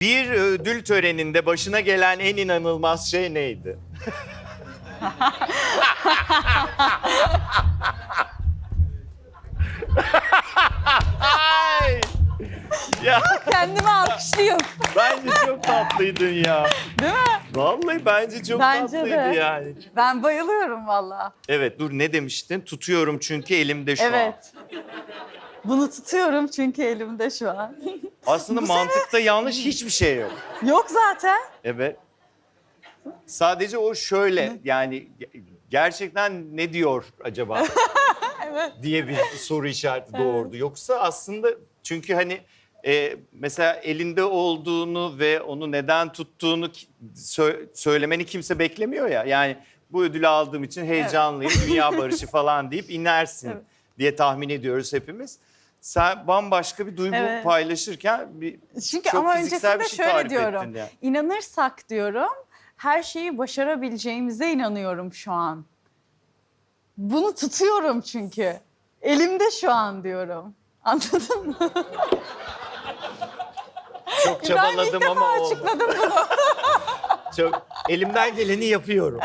Bir ödül töreninde başına gelen en inanılmaz şey neydi? Ay! ya Kendimi alkışlıyorum. bence çok tatlıydın ya. Değil mi? Vallahi bence çok Bence tatlıydı de. yani. Ben bayılıyorum valla. Evet dur ne demiştin? Tutuyorum çünkü elimde şu an. Evet. Bunu tutuyorum çünkü elimde şu an. Aslında Bu sene- mantıkta yanlış hiçbir şey yok. Yok zaten. Evet. Sadece o şöyle yani gerçekten ne diyor acaba diye bir soru işareti doğurdu. Yoksa aslında çünkü hani e, mesela elinde olduğunu ve onu neden tuttuğunu ki- sö- söylemeni kimse beklemiyor ya. Yani bu ödülü aldığım için heyecanlıyım, dünya barışı falan deyip inersin diye tahmin ediyoruz hepimiz. Sen bambaşka bir duygu Evet. paylaşırken bir Çünkü çok ama fiziksel öncesinde bir şey şöyle tarif diyorum. ettin yani. İnanırsak diyorum her şeyi başarabileceğimize inanıyorum şu an. Bunu tutuyorum çünkü. Elimde şu an diyorum. Anladın mı? Çok Ben ilk çabaladım defa ama açıkladım bunu. Çok elimden geleni yapıyorum.